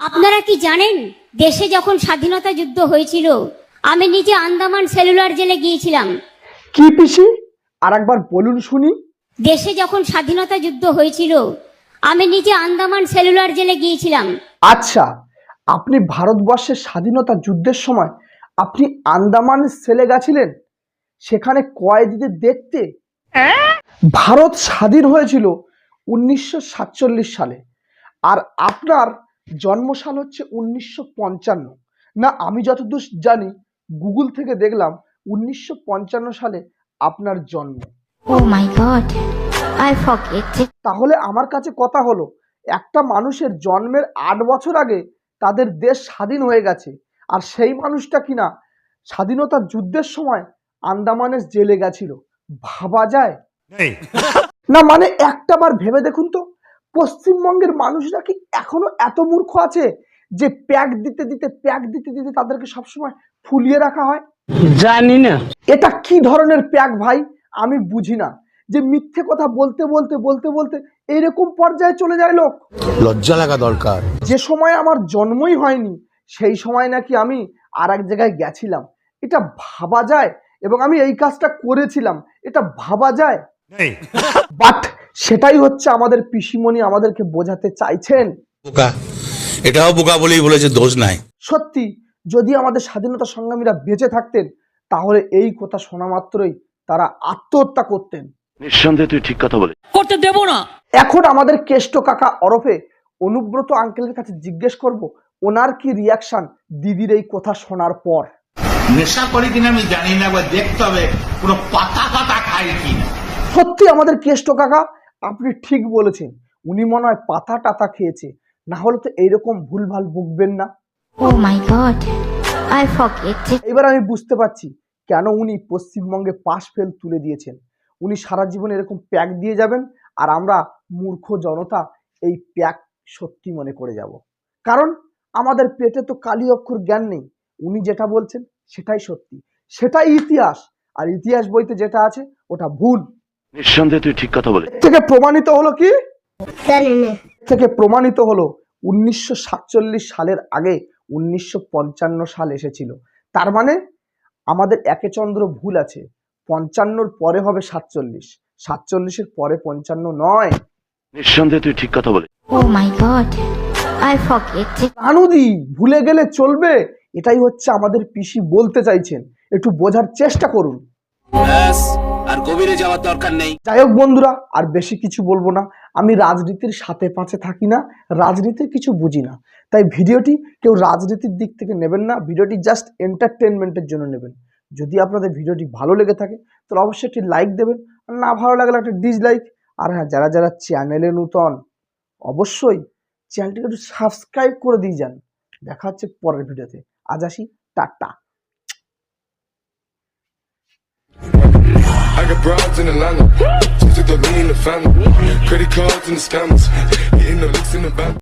আপনারা কি জানেন দেশে যখন স্বাধীনতা যুদ্ধ হয়েছিল আমি নিজে আন্দামান সেলুলার জেলে গিয়েছিলাম। কি পিসি? আর একবার বলুন শুনি। দেশে যখন স্বাধীনতা যুদ্ধ হয়েছিল আমি নিজে আন্দামান সেলুলার জেলে গিয়েছিলাম। আচ্ছা আপনি ভারতবর্ষের স্বাধীনতা যুদ্ধের সময় আপনি আন্দামান সেলে গেছিলেন? সেখানে কয়েদিদের দেখতে ভারত স্বাধীন হয়েছিল উনিশশো সাতচল্লিশ সালে। আর আপনার জন্মসাল হচ্ছে উনিশশো পঞ্চান্ন। না আমি যতদূর জানি গুগল থেকে দেখলাম উনিশশো পঞ্চান্ন সালে আপনার জন্ম। Oh my god, I forget it. তাহলে আমার কাছে কথা হলো একটা মানুষের জন্মের আট বছর আগে তাদের দেশ স্বাধীন হয়ে গেছে আর সেই মানুষটা কিনা স্বাধীনতা যুদ্ধের সময় আন্দামানের জেলে গেছিল। ভাবা যায়? না মানে একটা বার ভেবে দেখুন তো। পশ্চিমবঙ্গের মানুষরা কি এখনও এত মূর্খ আছে যে প্যাক দিতে দিতে প্যাক দিতে দিতে তাদেরকে সবসময় ফুলিয়ে রাখা হয়? জানি না। এটা কি ধরনের প্যাক ভাই? আমি বুঝি না। যে মিথ্যে কথা বলতে বলতে বলতে বলতে এইরকম পর্যায়ে চলে যায় লোক। লজ্জা লাগা দরকার। যে সময় আমার জন্মই হয়নি সেই সময় নাকি আমি আর এক জায়গায় গেছিলাম। এটা ভাবা যায় এবং আমি এই কাজটা করেছিলাম। এটা ভাবা যায়। বাট সেটাই হচ্ছে আমাদের পিসিমণি আমাদেরকে বোঝাতে চাইছেন। বোকা। এটাও বোকা বলেই বলেছে দোষ নাই। সত্যি যদি আমাদের স্বাধীনতা সংগ্রামীরা বেঁচে থাকতেন তাহলে এই কথা শোনা মাত্রই তারা আত্মহত্যা করতেন। নিঃসন্দেহে তুই ঠিক কথা বলে করতে দেব না। এখন আমাদের কেষ্ট কাকা ওরফে অনুব্রত আঙ্কেলের কাছে জিজ্ঞেস করব ওনার কি রিয়াকশন দিদির এই কথা শোনার পর? নেশা করি কিনা আমি জানি না একবার দেখতে হবে কোনো পাতা পাতা খাই কিনা। সত্যি আমাদের কেষ্ট কাকা আপনি ঠিক বলেছেন। উনি মনে হয় পাতা টাতা খেয়েছে। না হলে তো এইরকম ভুলভাল বকবেন না। My god, I forget it. এবার আমি বুঝতে পারছি কেন উনি পশ্চিমবঙ্গে পাশ ফেল তুলে দিয়েছেন। উনি সারা জীবন এরকম প্যাক দিয়ে যাবেন আর আমরা মূর্খ জনতা এই প্যাক সত্যি মনে করে যাব। কারণ আমাদের পেটে তো কালি অক্ষর জ্ঞান নেই। উনি যেটা বলছেন সেটাই সত্যি। সেটাই ইতিহাস। আর ইতিহাস বইতে যেটা আছে ওটা ভুল। নিঃসন্দেহে তুই ঠিক কথা বলে থেকে প্রমাণিত হলো কি? থেকে প্রমাণিত হলো উনিশশো সাতচল্লিশ সালের আগে উনিশশো পঞ্চান্ন সাল এসেছিল। তার মানে আমাদের একে চন্দ্র ভুল আছে। পঞ্চান্নর পরে হবে সাতচল্লিশ। সাতচল্লিশের পরে পঞ্চান্ন নয়। নিঃসন্দেহে তুই ঠিক কথা বলে Oh my god, I forget it. কানুদি ভুলে গেলে চলবে। এটাই হচ্ছে আমাদের পিসি বলতে চাইছেন। একটু বোঝার চেষ্টা করুন। গভীরে যাওয়ার দরকার নেই। যাই হোক বন্ধুরা, আর বেশি কিছু বলব না। আমি রাজনীতির সাথে পাঁচে থাকি না, রাজনীতির কিছু বুঝি না। তাই ভিডিওটি কেউ রাজনীতির দিক থেকে নেবেন না, ভিডিওটি জাস্ট এন্টারটেনমেন্টের জন্য নেবেন। যদি আপনাদের ভিডিওটি ভালো লেগে থাকে, তাহলে অবশ্যই একটি লাইক দেবেন, আর না ভালো লাগলে একটা ডিসলাইক আর হ্যাঁ যারা যারা চ্যানেলে নূতন, অবশ্যই চ্যানেলটিকে একটু সাবস্ক্রাইব করে দিয়ে যান। দেখা হচ্ছে পরের ভিডিওতে। আজ আসি, tata. Broads in Atlanta. Just took the lean in the family. Credit cards and the scammers. Hitting the licks in the back.